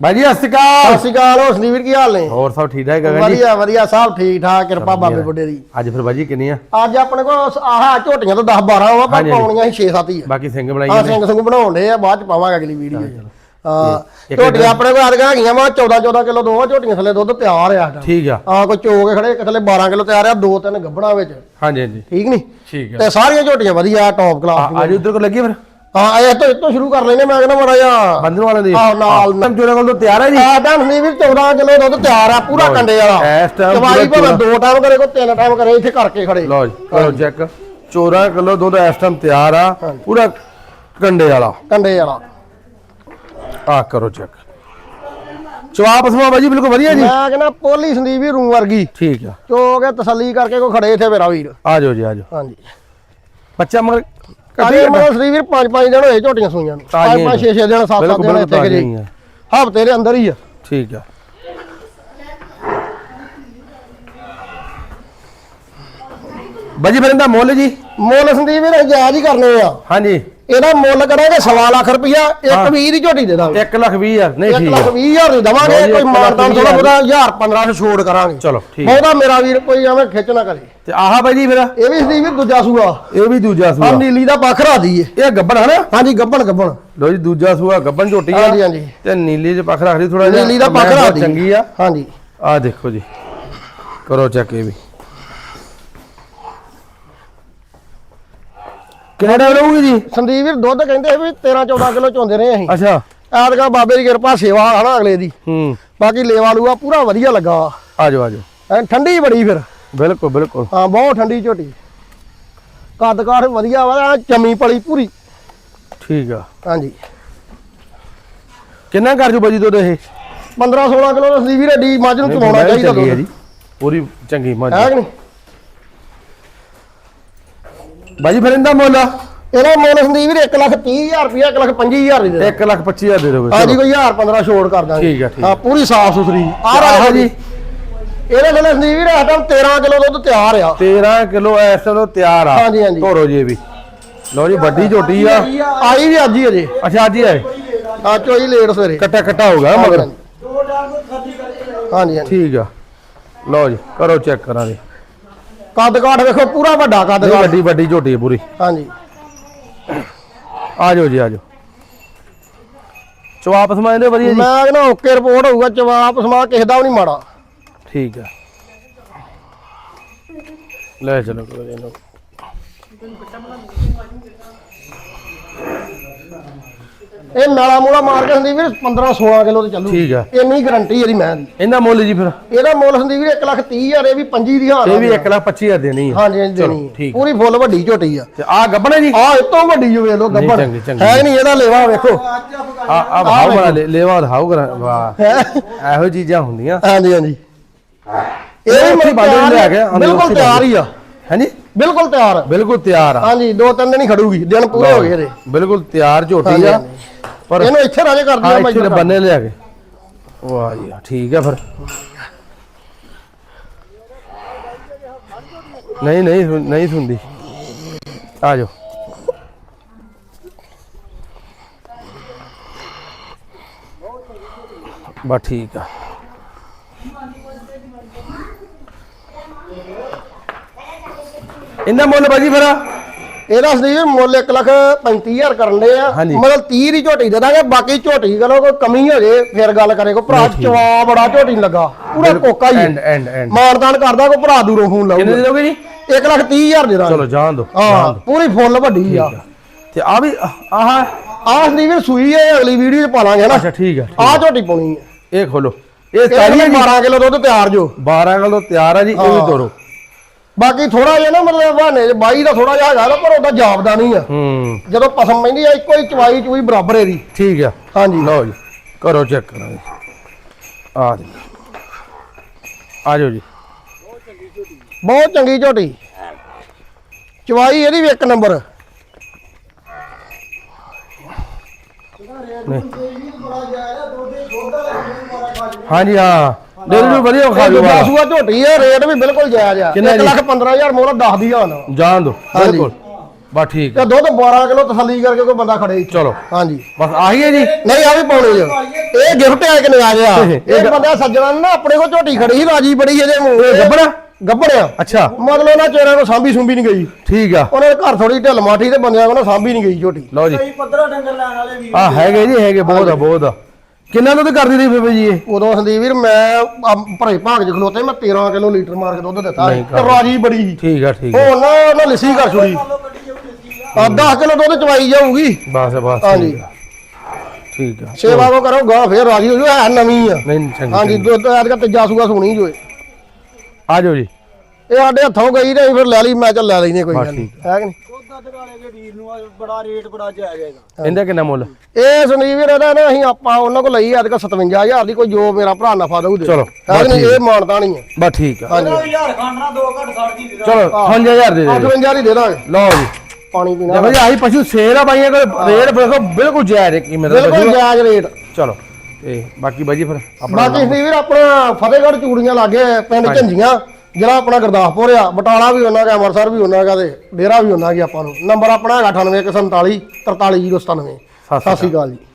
ਬਾਈ ਜੀ ਅਕਾਲ। ਸਤਿ ਸ਼੍ਰੀ ਅਕਾਲ ਹੋ ਵੀਰ ਕੀ ਹਾਲ ਨੇ? ਹੋਰ ਸਭ ਠੀਕ ਠਾਕ ਗਗਨ ਜੀ ਵਧੀਆ ਵਧੀਆ ਸਭ ਠੀਕ ਠਾਕ ਕਿਰਪਾ ਬਾਬੇ ਬੁੱਢੇ ਦੀ। ਅੱਜ ਫਿਰ ਬਾਈ ਜੀ ਕਿੰਨੀ ਆ ਅੱਜ ਆਪਣੇ ਕੋਲ ਆਹ ਝੋਟੀਆਂ ਤਾਂ 10 12 ਵਾ ਪਰ ਹਾਂਜੀ। ਪਾਉਣੀਆਂ ਸੀ 6 7 ਹੀ ਆ। ਬਾਕੀ ਸਿੰਘ ਬਣਾਈ ਆ ਜਾਂਦੇ ਸਿੰਘ ਸਿੰਘ ਬਣਾਉਣ ਦੇ ਆ ਬਾਅਦ ਚ ਪਾਵਾਂਗੇ ਅਗਲੀ ਵੀਡੀਓ ਹਾਂ ਇੱਕ- ਝੋਟੀਆਂ ਆਪਣੇ ਕੋਲ ਆਦਗਾ ਹੈਗੀਆਂ ਵਾ 14 14 ਕਿਲੋ ਦੋਵਾਂ ਝੋਟੀਆਂ ਥੱਲੇ ਦੁੱਧ ਤਿਆਰ ਆ ਸਾਡਾ। ਠੀਕ ਆ। ਆ ਕੋਈ ਚੋ ਕੇ ਖੜੇ ਇੱਕ ਥੱਲੇ 12 ਕਿਲੋ ਤਿਆਰ ਆ ਦੋ ਤਿੰਨ ਗੱਬੜਾਂ ਵਿੱਚ। ਹਾਂਜੀ ਹਾਂਜੀ। ਠੀਕ ਨਹੀਂ ਠੀਕ ਆ। ਤੇ ਸਾਰੀਆਂ ਝੋਟੀਆਂ ਵਧੀਆ ਟੌਪ ਕਲਾਸ ਆ- ਅੱਜ ਉਧਰ ਕੋ ਲੱਗੀ ਫਿਰ? ਹਾਂ ਇਹ ਤੋਂ ਇੱਥੋਂ ਸ਼ੁਰੂ ਕਰ ਲੈਨੇ ਮੈਂ ਕਹਿੰਦਾ ਮਾੜਾ ਜਿਹਾ। ਬੰਦਨ ਵਾਲਿਆਂ ਦੀ। ਆਹ ਨਾਲ ਟਾਈਮ ਚੋਰਾਂ ਕੋਲ ਤਾਂ ਤਿਆਰ ਹੈ ਜੀ। ਆ ਤਾਂ ਨਹੀਂ ਵੀ 14 ਕਿਲੋ ਦੁੱਧ ਤਿਆਰ ਆ ਪੂਰਾ ਜੀ। ਕੰਡੇ ਵਾਲਾ। ਇਸ time ਚਵਾਈ ਪੂਰਾ ਭਾਵੇਂ ਦੋ ਟਾਈਮ ਕਰੇ ਕੋ ਤਿੰਨ ਟਾਈਮ ਕਰੇ ਇੱਥੇ ਕਰਕੇ ਖੜੇ। ਲਓ ਜੀ ਕਰੋ ਚੈੱਕ 14 ਕਿਲੋ ਦੁੱਧ ਇਸ ਟਾਈਮ ਤਿਆਰ ਆ ਪੂਰਾ ਕੰਡੇ ਵਾਲਾ। ਕੰਡੇ ਵਾਲਾ। ਆ ਕਰੋ ਚੈੱਕ ਚਵਾਪ ਸਮਾ ਬਾਈ ਜੀ ਬਿਲਕੁਲ ਵਧੀਆ ਜੀ। ਮੈਂ ਕਹਿੰਦਾ ਪੋਲੀ ਸੰਦੀਪ ਵੀ ਰੂ ਵਰਗੀ। ਠੀਕ ਆ। ਚੋ ਕੇ ਤਸੱਲੀ ਕਰਕੇ ਕੋ ਖੜੇ ਇੱਥੇ ਮੇਰਾ ਵੀਰ। ਆ ਜਾਓ ਜੀ ਆ ਜਾਓ। ਹਾਂਜੀ। ਬੱਚਾ ਮਗਰ ਅਜੇ ਮਤਲਬ ਵੀਰ ਪੰਜ ਪੰਜ ਦਿਨ ਹੋਏ ਝੋਟੀਆਂ ਸੂਈਆਂ ਨੂੰ। ਪੰਜ ਪੰਜ ਛੇ ਛੇ ਦਿਨ ਸੱਤ ਸੱਤ ਬਿਲਕੁਲ ਦਿਨ ਬਿਲਕੁਲ ਇੱਥੇ ਆ ਹਫ਼ਤੇ ਦੇ ਅੰਦਰ ਹੀ ਆ। ਠੀਕ ਆ। ਬਾਜੀ ਫਿਰ ਇਹਦਾ ਮੁੱਲ ਜੀ? ਮੁੱਲ ਸੰਦੀਪ ਵੀਰ ਜਾਇਜ਼ ਹੀ ਕਰਨੇ ਆ। ਹਾਂਜੀ। ਇਹਦਾ ਮੁੱਲ ਕਰਾਂਗੇ ਸਵਾ ਲੱਖ ਰੁਪਇਆ ਇੱਕ ਵੀਹ ਦੀ ਝੋਟੀ ਦੇ ਦਾਂਗੇ। 1 ਲੱਖ 20 ਹਜ਼ਾਰ। ਨਹੀਂ ਠੀਕ ਲੱਖ ਆ। ਵੀਹ ਹਜ਼ਾਰ ਦੀ ਦਵਾਂਗੇ ਕੋਈ ਲੱਖ ਵੀਹ ਥੋੜਾ। ਬਹੁਤਾ 1000 1500 ਛੋੜ ਕਰਾਂਗੇ। ਚਲੋ ਠੀਕ। ਬਹੁਤਾ ਮੇਰਾ ਵੀਰ ਕੋਈ ਐਵੇਂ ਖਿੱਚ ਨਾ ਕਰੇ। ਤੇ ਆਹ ਬਾਈ ਜੀ ਫਿਰ ਇਹ ਵੀ ਸੰਦੀਪ ਵੀਰ ਦੂਜਾ ਸੂਆ। ਇਹ ਵੀ ਦੂਜਾ ਆ ਸੂਆ ਨੀਲੀ ਦਾ ਪੱਖ ਰਾਦੀ ਏ ਇਹ ਗੱਬਣ ਹੈ ਨਾ? ਹਾਂਜੀ ਗੱਬਣ ਗੱਬਣ। ਲੋ ਜੀ ਦੂਜਾ ਸੂਆ ਗੱਬਣ ਝੋਟੀ ਆ। ਹਾਂਜੀ ਹਾਂਜੀ। ਤੇ ਨੀਲੀ ਚ ਪੱਖ ਰੱਖਦੀ ਥੋੜਾ ਜਿਹਾ। ਨੀਲੀ ਦਾ ਪੱਖ ਚੰਗੀ ਆ। ਹਾਂਜੀ। ਆ ਦੇਖੋ ਜੀ। ਕਰੋ ਚੈੱਕ ਇਹ ਵੀ। ਟਾਈਮ ਰਹੂਗੀ ਜੀ? ਸੰਦੀਪ ਵੀਰ ਦੁੱਧ ਕਹਿੰਦੇ ਵੀ 13 14 ਕਿਲੋ ਚੋਂਦੇ ਰਹੇ ਅਸੀਂ। ਅੱਛਾ। ਐਤਕਾਂ ਬਾਬੇ ਦੀ ਕਿਰਪਾ ਸੇਵਾ ਹਨਾ ਅਗਲੇ ਦੀ। ਹੂੰ। ਬਾਕੀ ਲੇਵਾ ਲੂਆ ਪੂਰਾ ਵਧੀਆ ਲੱਗਾ। ਆ ਜਾਓ ਆ ਜਾਓ ਐ ਠੰਡੀ ਬੜੀ ਫਿਰ। ਬਿਲਕੁਲ ਬਿਲਕੁਲ। ਹਾਂ ਬਹੁਤ ਠੰਡੀ ਝੋਟੀ। ਕੱਦ ਕਾਠ ਵਧੀਆ ਵਾ ਚਮੀ ਪਲੀ ਪੂਰੀ। ਠੀਕ ਆ। ਹਾਂਜੀ। ਕਿੰਨਾ ਕਰ ਜੂ ਬਾਜੀ ਦੁੱਧ ਇਹ? 15 16 ਕਿਲੋ ਦਾ ਸੰਦੀਪ ਵੀਰ ਏਡੀ ਮੱਝ ਨੂੰ ਚਵਾਉਣਾ ਨਹੀਂ, ਚਾਹੀਦਾ ਦੁੱਧ। ਚੰਗੀ ਮੱਝ ਹੈ। ਕਿ ਨਹੀਂ? ਬਾਜੀ ਫਿਰ ਇਹਦਾ ਮੁੱਲ ਇਹਦਾ ਮੁੱਲ ਸੰਦੀਪ ਵੀਰ 1 ਲੱਖ 30 ਹਜ਼ਾਰ ਰੁਪਇਆ 1 ਲੱਖ 25 ਹਜ਼ਾਰ ਦੀ ਦੇ ਦਾਂਗੇ। 1 ਲੱਖ 25 ਹਜ਼ਾਰ ਦੇ ਦਿਓ ਹਾਂਜੀ ਕੋਈ 1000 15 ਛੋੜ ਕਰ ਦਾਂਗੇ। ਠੀਕ ਆ, ਠੀਕ ਹਾਂ ਪੂਰੀ ਸਾਫ਼ ਸੁਥਰੀ। ਆ ਆਹ ਰਾਜਾ ਜੀ। ਜੀ ਇਹਦੇ ਥੱਲੇ ਸੰਦੀਪ ਵੀਰ ਆਟਮ 13 ਕਿਲੋ ਦੁੱਧ ਤਿਆਰ ਆ। 13 ਕਿਲੋ ਇਸ ਵੇਲੇ ਤਿਆਰ ਆ। ਹਾਂਜੀ, ਹਾਂਜੀ। ਧੋਰੋ ਜੀ ਇਹ ਵੀ। ਲਓ ਜੀ ਵੱਡੀ ਝੋਟੀ ਆ। ਆਈ ਵੀ ਅੱਜ ਹੀ ਅਜੇ। ਅੱਛਾ ਅੱਜ ਹੀ ਆਏ? ਆ ਚੋਈ ਲੇਟ ਸਵੇਰੇ। ਕੱਟਾ ਕੱਟਾ ਹੋ ਗਿਆ ਮਗਰ? ਹਾਂਜੀ ਹਾਂਜੀ। ਠੀਕ ਆ। ਲਓ ਜੀ ਕਰੋ ਚੈੱਕ ਕਰਾਂਗੇ। ਕੱਦ ਕਾਠ ਵੇਖੋ ਪੂਰਾ ਵੱਡਾ ਕੱਦ ਕਾਠ। ਵੱਡੀ ਵੱਡੀ ਝੋਟੀ ਹੈ ਪੂਰੀ। ਹਾਂਜੀ। ਆ ਜਾਓ ਜੀ ਆ ਜਾਓ। ਚਵਾਪ ਸਮਾਂ ਦੇ ਵਧੀਆ ਜੀ। ਮੈਂ ਕਹਿੰਦਾ ਓਕੇ ਰਿਪੋਰਟ ਹੋਊਗਾ ਜਵਾਬ ਸਮਾ ਕਿਸੇ ਦਾ ਵੀ ਨਹੀਂ ਮਾੜਾ। ਠੀਕ ਆ ਲੈ ਚਲੋ ਕੋਈ ਇਹਨੂੰ ਇਹ ਨਾਲਾ ਮੂਲਾ ਮਾਰ ਕੇ ਸੰਦੀਪ ਵੀਰ 15 16 ਕਿਲੋ ਤੇ ਚੱਲੂ ਠੀਕ ਆ। ਇੰਨੀ ਗਰੰਟੀ ਇਹਦੀ ਮੈਂ ਦੀ ਇਹਦਾ ਮੁੱਲ ਜੀ ਫਿਰ? ਇਹਦਾ ਮੁੱਲ ਸੰਦੀਪ ਵੀਰ 1 ਲੱਖ 30 ਹਜ਼ਾਰ ਇਹ ਵੀ 25 ਦੀ ਹਾਰ ਇਹ ਵੀ 1 ਲੱਖ 25 ਹਜ਼ਾਰ ਦੇਣੀ ਆ। ਹਾਂਜੀ ਹਾਂਜੀ ਦੇਣੀ। ਪੂਰੀ ਫੁੱਲ ਵੱਡੀ ਝੋਟੀ ਆ। ਤੇ ਆ ਗੱਬਣੇ ਜੀ? ਆ ਇਹ ਤੋਂ ਵੱਡੀ ਜੋ ਵੇਖ ਲੋ ਚੰਗੀ। ਹੈ ਨਹੀਂ ਇਹਦਾ ਲੇਵਾ ਵੇਖੋ। ਆ ਆ ਭਾਉ ਲੈ ਲੇਵਾ ਦਿਖਾਓ ਕਰਾਂ। ਵਾਹ? ਇਹੋ ਚੀਜ਼ਾਂ ਹੁੰਦੀਆਂ। ਹਾਂਜੀ ਹਾਂਜੀ। ਇਹ ਬਾਜੂ ਤਿਆਰ ਲਿਆ ਹੀ- ਕੇ ਬਿਲਕੁਲ ਤਿਆਰ ਹੀ ਆ। ਹਾਂਜੀ ਬਿਲਕੁਲ ਤਿਆਰ ਬਿਲਕੁਲ ਤਿਆਰ ਆ। ਹਾਂਜੀ ਦੋ ਤਿੰਨ ਦਿਨ ਹੀ ਖੜੂਗੀ ਦਿਨ ਪੂਰੇ ਹੋ ਗਏ ਇਹਦੇ। ਬਿਲਕੁਲ ਤਿਆਰ ਝੋਟੀ ਆ। ਪਰ ਇਹਨੂੰ ਇੱਥੇ ਰਾਜੇ ਕਰ ਹਾਂ ਦਿਓ ਇੱਥੇ ਬੰਨੇ ਲਿਆ ਕੇ। ਵਾਹ ਜੀ ਠੀਕ ਆ ਫਿਰ। ਨਹੀਂ ਨਹੀਂ ਨਹੀਂ ਸੁਣਦੀ। ਆ ਜਾਓ। ਬਸ ਠੀਕ ਆ। ਇਹਦਾ ਮੁੱਲ ਬਾਜੀ ਫਿਰ? ਇਹਦਾ ਸੰਦੀਪ ਮੁੱਲ 1 ਲੱਖ 35000 ਕਰਨ ਦੇ ਆ। ਹਾਂਜੀ। ਮਤਲਬ 30 ਦੀ ਝੋਟੀ ਦੇ ਦਾਂਗੇ ਬਾਕੀ ਝੋਟੀ ਕਰੋ ਕੋਈ ਕਮੀ ਹੋ ਜੇ ਫਿਰ ਗੱਲ ਕਰੇ ਕੋ। ਭਰਾ ਚਵਾ ਬੜਾ ਝੋਟੀ ਨੂੰ ਲੱਗਾ। ਪੂਰਾ ਕੋਕਾ ਹੀ ਐਂਡ ਐਂਡ ਐਂਡ। ਮਾਨਦਾਨ ਕਰਦਾ ਕੋ ਭਰਾ ਦੂਰੋਂ ਫੋਨ ਕਿੰਨੇ ਦੇ ਲਾਊਗਾ ਦੋਗੇ ਜੀ? 1 ਲੱਖ 30000 ਦੇ ਦਾਂਗੇ। ਚਲੋ ਜਾਣ ਦੋ ਹਾਂ ਪੂਰੀ ਫੁੱਲ ਵੱਡੀ ਆ। ਤੇ ਆ ਵੀ ਆਹ। ਆਹ ਸੰਦੀਪ ਵੀਰ ਸੂਈ ਹੈ ਅਗਲੀ ਵੀਡੀਓ ਚ ਪਾ ਲਾਂਗੇ ਨਾ। ਅੱਛਾ ਠੀਕ ਆ ਠੀਕ ਆਹ ਝੋਟੀ ਪਾਉਣੀ ਹੈ ਇਹ ਖੋਲੋ। ਇਹ ਇਹ ਸਾਰੀ 12 ਕਿਲੋ ਦੁੱਧ ਤਿਆਰ ਜੋ। 12 ਕਿਲੋ ਤਿਆਰ ਆ ਜੀ ਇਹ ਵੀ। ਤੋਰੋ। ਬਾਕੀ ਥੋੜਾ ਜਿਹਾ ਨਾ ਮਤਲਬ ਬਹਾਨੇ ਚ ਬਾਈ ਦਾ ਥੋੜਾ ਜਿਹਾ ਹੈਗਾ ਨਾ, ਪਰ ਉਹਦਾ ਜਾਪਦਾ ਨਹੀਂ ਆ। ਹੂੰ। ਜਦੋਂ ਪਸਮ ਪੈਂਦੀ ਆ ਇੱਕੋ ਹੀ ਚਵਾਈ ਚੂਈ ਬਰਾਬਰ ਹੈ ਦੀ ਠੀਕ ਆ। ਹਾਂਜੀ। ਲਓ ਜੀ ਕਰੋ ਚੈੱਕ ਕਰਾਂਗੇ। ਆ ਜੀ। ਆ ਜਾਓ ਜੀ। ਬਹੁਤ ਚੰਗੀ ਝੋਟੀ। ਚਵਾਈ ਇਹਦੀ ਵੀ ਇੱਕ ਨੰਬਰ। ਹਾਂਜੀ ਹਾਂ। ਡੇਰੀ ਨੂੰ ਵਧੀਆ ਖਾ ਲਿਓ ਵਾਲਾ ਸੂਆ ਝੋਟੀ ਆ ਰੇਟ ਵੀ ਬਿਲਕੁਲ ਜਾਇਜ਼ ਆ। ਕਿੰਨਾ 1 ਜੀ? ਲੱਖ 15000 ਮੋਰਾ 10 ਦੀ। ਹਾਲ ਜਾਣ ਦੋ ਹਾਂਜੀ। ਬਿਲਕੁਲ। ਬਸ ਠੀਕ ਤੇ ਆ ਦੁੱਧ 12 ਕਿਲੋ ਤਸੱਲੀ ਕਰਕੇ ਕੋਈ ਬੰਦਾ ਖੜੇ। ਚਲੋ। ਹਾਂਜੀ। ਬਸ ਆਹੀ ਹੈ ਜੀ? ਨਹੀਂ ਆ ਵੀ ਪਾਉਣੇ ਜੋ। ਇਹ ਗਿਫਟ ਹੈ ਕਿ ਨਹੀਂ ਆ? ਗਿਆ ਇਹ ਬੰਦਾ ਸੱਜਣਾ ਨੇ ਨਾ ਆਪਣੇ ਕੋ ਝੋਟੀ ਖੜੀ ਸੀ ਰਾਜੀ ਬੜੀ ਇਹਦੇ ਮੂੰਹ ਇਹ ਗੱਭਣ? ਗੱਬੜਿਆ ਅੱਛਾ। ਮਤਲਬ ਨਾ ਚਿਹਰਾ ਕੋ ਸਾਂਭੀ ਸੁੰਭੀ ਨਹੀਂ ਗਈ। ਠੀਕ ਆ। ਉਹਨਾਂ ਦੇ ਘਰ ਥੋੜੀ ਢਿੱਲ ਮਾਠੀ ਤੇ ਬੰਦਿਆਂ ਕੋ ਨਾ ਸਾਂਭੀ ਨਹੀਂ ਗਈ ਝੋਟੀ। ਲਓ ਜੀ। ਕਈ ਪੱਧਰਾ ਡੰਗਰ ਲੈਣ ਵਾਲੇ ਵੀ ਆ ਹੈਗੇ ਜੀ ਹੈਗੇ ਬਹੁਤ ਆ ਬਹੁਤ ਆ। ਕਿੰਨਾ ਦੁੱਧ ਕਰਦੀ ਰਹੀ ਬੇਬੇ ਜੀ ਇਹ? ਉਦੋਂ ਸੰਦੀਪ ਵੀਰ ਮੈਂ ਭਰੇ ਭਾਗ ਚ ਖਲੋਤੇ ਮੈਂ 13 ਕਿਲੋ ਲੀਟਰ ਮਾਰ ਕੇ ਦੁੱਧ ਦਿੱਤਾ ਨਹੀਂ। ਤੇ ਰਾਜੀ ਬੜੀ ਸੀ। ਠੀਕ ਆ ਠੀਕ ਆ। ਉਹ ਨਾ ਉਹਨਾਂ ਲਿੱਸੀ ਕਰ ਛੁੜੀ ਆ ਆ 10 ਕਿਲੋ ਦੁੱਧ ਚਵਾਈ ਜਾਊਗੀ। ਬਸ ਬਸ ਹਾਂਜੀ। ਠੀਕ ਆ। ਠੀਕ ਆ। ਸੇਵਾ ਕੋ ਕਰੋ ਗਾ ਫੇਰ ਰਾਜੀ ਹੋ ਜੂ ਹੈ ਨਵੀਂ ਆ। ਨਹੀਂ ਚੰਗੀ ਹਾਂਜੀ ਚੰਗੀ। ਦੁੱਧ ਐਤਕਾ ਤੀਜਾ ਸੂਆ ਸੁਣੀ ਜੋ ਇਹ ਆ ਜਾਓ ਜੀ। ਸਾਡੇ ਹੱਥੋਂ ਗਈ ਤੇ ਅਸੀਂ ਫਿਰ ਲੈ ਲਈ ਮੈਂ ਚੱਲ ਲੈ ਲੈਨੇ ਕੋਈ ਬਸ ਗੱਲ ਨਹੀਂ ਠੀਕ ਹੈ ਕਿ ਨਹੀਂ? ਦੁੱਧ ਅੱਧ ਵਾਲੇ ਦੇ ਵੀਰ ਨੂੰ ਆ ਬੜਾ ਰੇਟ ਬੜਾ ਜਾਇਜ਼ ਹੈਗਾ। ਇਹਦਾ ਕਿੰਨਾ ਮੁੱਲ? ਇਹ ਸੰਦੀਪ ਵੀਰ ਇਹਦਾ ਨਾ ਅਸੀਂ ਆਪਾਂ ਉਹਨਾਂ ਕੋਲ ਲਈ ਅੱਜ 57000 ਦੀ ਕੋਈ ਜੋ ਮੇਰਾ ਭਰਾ ਨਫਾ ਦਊ ਦੇ। ਚਲੋ, ਬਸ ਇਹ ਮਾਨਤਾ ਨਹੀਂ ਹੈ। ਬਸ ਠੀਕ ਆ। ਉਹਦਾ ਵੀ ਹਜ਼ਾਰ ਖਾਣਾ ਦੋ ਘੱਟ ਛੱਡ ਦੀ ਦੇ ਚਲੋ 5000 ਦੇ ਦੇ। 58 ਦੀ ਦੇ ਦਾਂਗੇ। ਲਓ ਜੀ। ਪਾਣੀ ਪੀਣਾ। ਦੇਖੋ ਜੀ ਆਹੀ ਪਸ਼ੂ ਸੇਰ ਆ ਬਾਈਆਂ ਕੋਲ ਰੇਟ ਦੇਖੋ ਬਿਲਕੁਲ ਜਾਇਜ਼ ਹੈ ਕੀਮਤ ਦਾ ਬਿਲਕੁਲ ਪਸ਼ੂ। ਜਾਇਜ਼ ਰੇਟ। ਚਲੋ ਤੇ ਬਾਕੀ ਬਾਜੀ ਫਿਰ ਆਪਣਾ ਬਾਕੀ ਵੀਰ ਆਪਣਾ ਫਤਿਹਗੜ੍ਹ ਚੂੜੀਆਂ ਲਾਗੇ ਪਿੰਡ ਝੰਜੀਆਂ। ਜ਼ਿਲ੍ਹਾ ਆਪਣਾ ਗੁਰਦਾਸਪੁਰ ਆ ਬਟਾਲਾ ਵੀ ਉਹਨਾਂ ਦਾ ਅੰਮ੍ਰਿਤਸਰ ਵੀ ਉਹਨਾਂ ਦਾ ਤੇ ਡੇਰਾ ਵੀ ਉਹਨਾਂ ਦਾ ਆਪਾਂ ਨੂੰ। ਨੰਬਰ ਆਪਣਾ ਹੈਗਾ 98147 43097 ਸਤਿ ਸ਼੍ਰੀ ਅਕਾਲ ਜੀ।